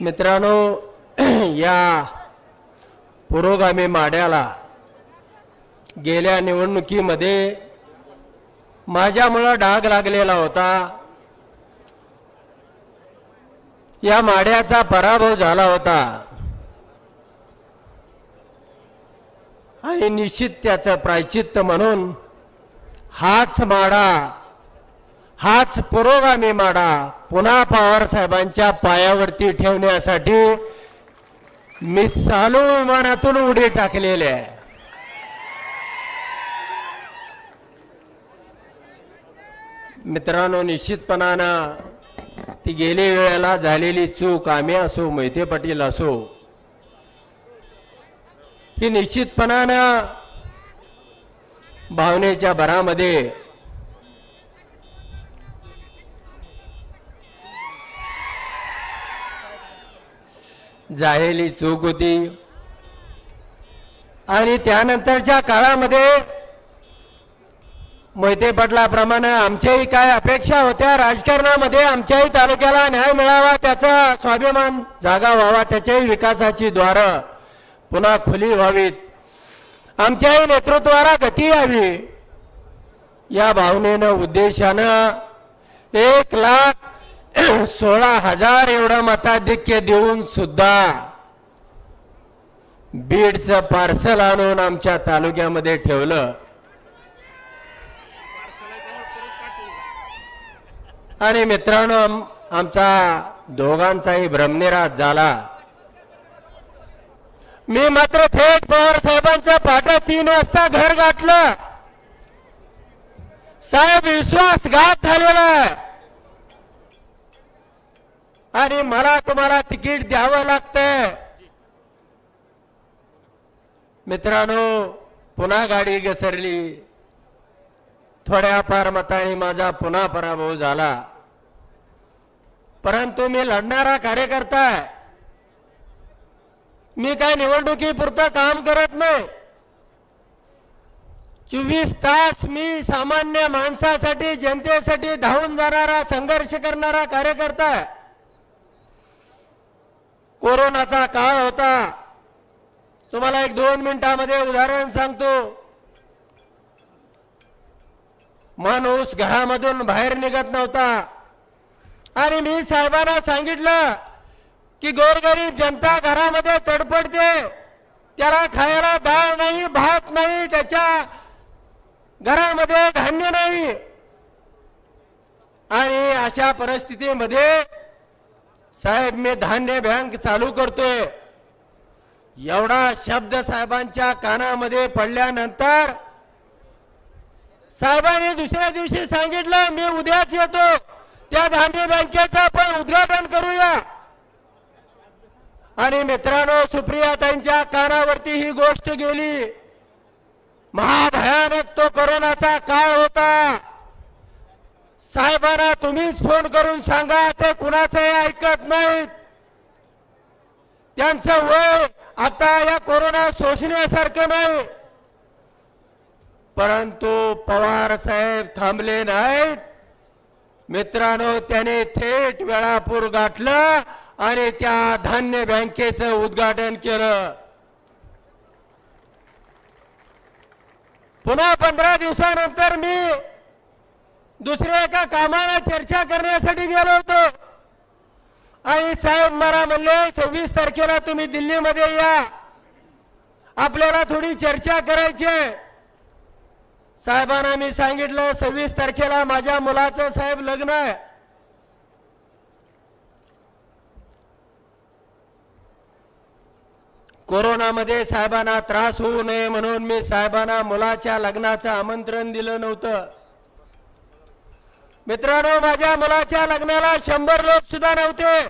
मित्रांनो या पुरोगामी माड्याला गेल्या निवडणुकीमध्ये माझ्यामुळं डाग लागलेला होता. या माड्याचा पराभव झाला होता. आणि निश्चित त्याचं प्रायचित्त म्हणून हाच माडा हाच पुरोगामी माडा पुन्हा पवार साहेबांच्या पायावरती ठेवण्यासाठी मी चालू विमानातून उडी टाकलेली आहे. मित्रांनो निश्चितपणानं ती गेली वेळेला झालेली चूक आम्ही असो मोहिते पाटील असो ही निश्चितपणानं भावनेच्या भरामध्ये झालेली चूक होती. आणि त्यानंतरच्या काळामध्ये मोहिते पटलाप्रमाणे आमच्याही काय अपेक्षा होत्या राजकारणामध्ये आमच्याही तालुक्याला न्याय मिळावा त्याचा स्वाभिमान जागा व्हावा त्याच्याही विकासाची द्वारं पुन्हा खुली व्हावीत. आमच्याही नेतृत्वाला गती यावी. या भावनेनं उद्देशानं एक लाख सोळा हजार एवढं मताधिक्य देऊन सुद्धा बीडचं पार्सल आणून आमच्या तालुक्यामध्ये ठेवलं. आणि मित्रांनो आमचा दोघांचाही भ्रमनिराश झाला. मी मात्र थेट पवार साहेबांचं पाठा तीन वाजता घर गाठलं. साहेब विश्वासघात झालेला आहे. आणि मला तुम्हाला तिकीट द्यावं लागतंय. मित्रांनो पुन्हा गाडी घसरली. थोड्याफार मताने माझा पुन्हा पराभव झाला. परंतु मी लढणारा कार्यकर्ता आहे. मी काय निवडणुकीपुरतं काम करत नाही. चोवीस तास मी सामान्य माणसासाठी जनतेसाठी धावून जाणारा संघर्ष करणारा कार्यकर्ता आहे. कोरोनाचा काळ होता. तुम्हाला एक दोन मिनिटामध्ये उदाहरण सांगतो. माणूस घरामधून बाहेर निघत नव्हता. आणि मी साहेबांना सांगितलं की गोरगरीब जनता घरामध्ये तडपडते त्याला खायला डाळ नाही भात नाही त्याच्या घरामध्ये धान्य नाही. आणि अशा परिस्थितीमध्ये साहेब मी धान्य बँक चालू करतोय. एवढा शब्द साहेबांच्या कानामध्ये पडल्यानंतर साहेबांनी दुसऱ्या दिवशी सांगितलं मी उद्याच येतो. त्या धान्य बँकेचं आपण उद्घाटन करूया. आणि मित्रांनो सुप्रियाताईंच्या कानावरती ही गोष्ट गेली. महाभयानक तो कोरोनाचा काळ होता. साहेबांना तुम्हीच फोन करून सांगा ते कुणाचंही ऐकत नाहीत. त्यांचं वय आता या कोरोना सोसण्यासारखं नाही. परंतु पवार साहेब थांबले नाहीत. मित्रांनो त्याने थेट वेळापूर गाठलं आणि त्या धान्य बँकेचं उद्घाटन केलं. पुन्हा पंधरा दिवसानंतर मी दुसऱ्या एका कामाला चर्चा करण्यासाठी गेलो होतो. आणि साहेब मला म्हणले सव्वीस तारखेला तुम्ही दिल्लीमध्ये या. आपल्याला थोडी चर्चा करायची आहे. साहेबांना मी सांगितलं सव्वीस तारखेला माझ्या मुलाचं साहेब लग्न आहे. कोरोनामध्ये साहेबांना त्रास होऊ नये म्हणून मी साहेबांना मुलाच्या लग्नाचं आमंत्रण दिलं नव्हतं. मित्रांनो माझ्या मुलाच्या लग्नाला शंभर लोक सुद्धा नव्हते.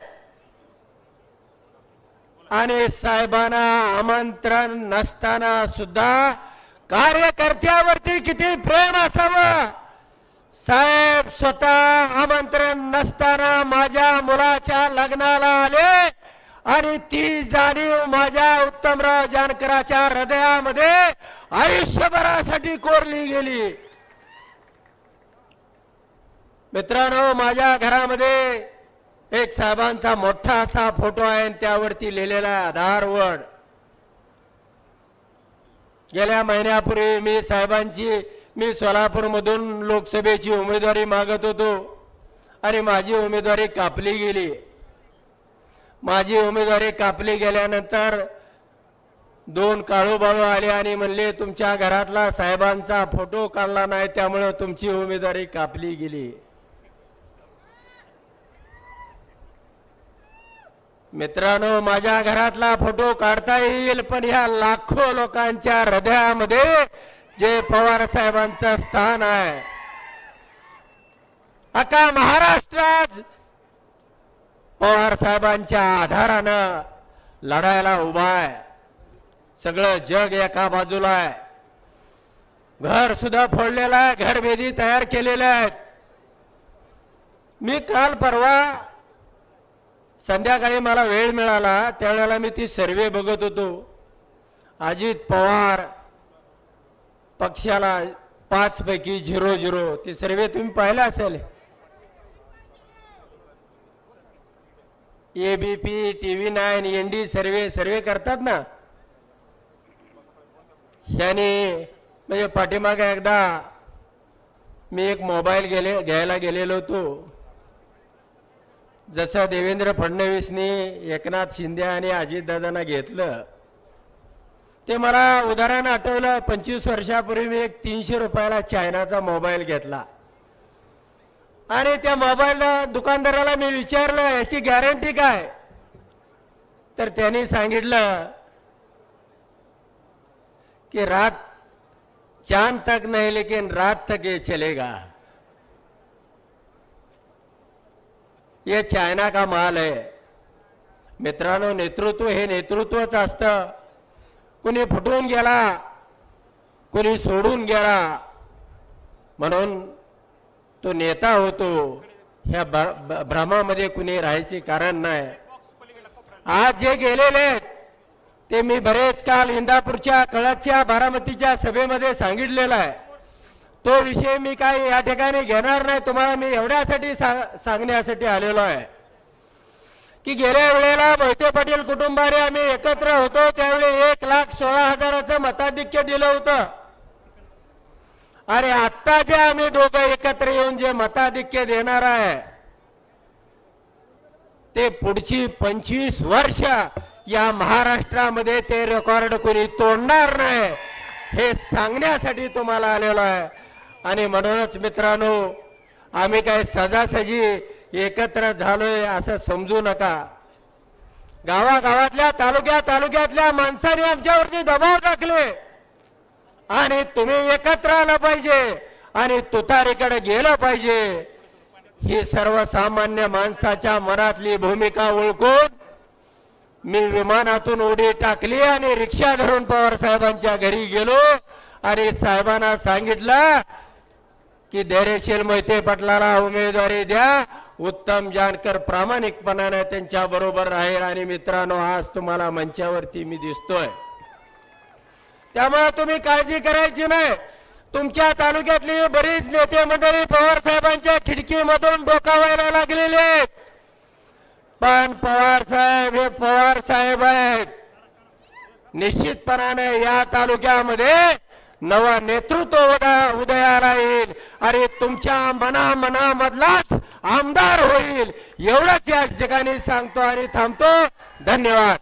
आणि साहेबांना आमंत्रण नसताना सुद्धा कार्यकर्त्यावरती किती प्रेम असावं? साहेब स्वतः आमंत्रण नसताना माझ्या मुलाच्या लग्नाला आले आणि ती जाणीव माझ्या उत्तमराव जानकराच्या हृदयामध्ये आयुष्यभरासाठी कोरली गेली. मित्रांनो माझ्या घरामध्ये एक साहेबांचा मोठा असा फोटो आहे आणि त्यावरती लिहिलेला आहे आधारवड गेल्या महिन्यापूर्वी मी साहेबांची मी सोलापूरमधून लोकसभेची उमेदवारी मागत होतो आणि माझी उमेदवारी कापली गेली. माझी उमेदवारी कापली गेल्यानंतर दोन काळूबाळू आले आणि म्हणले तुमच्या घरातला साहेबांचा फोटो काढला नाही त्यामुळं तुमची उमेदवारी कापली गेली. मित्रांनो माझ्या घरातला फोटो काढता येईल पण ह्या लाखो लोकांच्या हृदयामध्ये जे पवार साहेबांचं स्थान आहे. अका महाराष्ट्रात पवार साहेबांच्या आधारानं लढायला उभा आहे. सगळं जग एका बाजूला आहे. घर सुद्धा फोडलेलं आहे घरभेदी तयार केलेल्या आहेत. मी काल परवा संध्याकाळी मला वेळ मिळाला त्यावेळेला मी ती सर्वे बघत होतो. अजित पवार पक्षाला पाच पैकी झिरो झिरो. ती सर्वे तुम्ही पाहिला असेल? ABP TV nine N D survey survey करतात ना? ह्याने म्हणजे पाठीमागे एकदा मी एक मोबाईल गेले घ्यायला गेलेलो होतो. जसं देवेंद्र फडणवीसनी एकनाथ शिंदे आणि अजितदादांना घेतलं ते मला उदाहरण आठवलं पंचवीस वर्षापूर्वी मी एक तीनशे रुपयाला चायनाचा मोबाईल घेतला. आणि त्या मोबाईल दुकानदाराला मी विचारलं याची गॅरंटी काय? तर त्यांनी सांगितलं कि रात चांद तक नहीं लेकिन रात तक ये चलेगा. ये चायना का माल आहे मित्रांनो नेतृत्व हे नेतृत्वच असतं. कुणी फुटून गेला कुणी सोडून गेला म्हणून तो नेता होतो. ह्या भ- भ्रमामध्ये कुणी राहायचे कारण नाही. आज जे गेलेले आहेत ते मी बरेच काल इंदापूरच्या कळतच्या बारामतीच्या सभेमध्ये सांगितलेलं आहे. तो विषय मी काय या ठिकाणी घेणार नाही. तुम्हाला मी एवढ्यासाठी सांगण्यासाठी आलेलो आहे. की गेल्या वेळेला मोहिते पाटील कुटुंबाने आम्ही एकत्र होतो त्यावेळी एक लाख सोळा हजाराचं मताधिक्य दिलं होतं. अरे आत्ता जे आम्ही दोघं एकत्र येऊन जे मताधिक्य देणार आहे ते पुढची पंचवीस वर्ष या महाराष्ट्रामध्ये ते रेकॉर्ड कोणी तोडणार नाही हे सांगण्यासाठी तुम्हाला आलेलो आहे. आणि म्हणूनच मित्रांनो आम्ही काय सजासजी एकत्र झालोय असं समजू नका. गावागावातल्या तालुक्या तालुक्यातल्या माणसाने आमच्यावरती दबाव टाकले. आणि तुम्ही एकत्र आलं पाहिजे आणि तुतारीकडे गेलं पाहिजे. ही सर्वसामान्य माणसाच्या मनातली भूमिका ओळखून मी विमानातून उडी टाकली आणि रिक्षा धरून पवार साहेबांच्या घरी गेलो आणि साहेबांना सांगितलं की धैर्यशील मोहिते पाटलाला उमेदवारी द्या. उत्तम जानकर प्रामाणिकपणाने त्यांच्या बरोबर राहील. आणि मित्रांनो आज तुम्हाला मंचावरती मी दिसतोय. त्यामुळे तुम्ही काळजी करायची नाही. तुमच्या तालुक्यातली बरीच नेते मंडळी पवार साहेबांच्या खिडकीमधून डोकावायला लागलेली आहेत. पण पवार साहेब हे पवार साहेब आहेत. निश्चितपणाने या तालुक्यामध्ये नवा नेतृत्व उदया उदयाला येईल आणि तुमच्या मना मनामधलाच आमदार होईल. एवढंच या ठिकाणी सांगतो आणि थांबतो. धन्यवाद.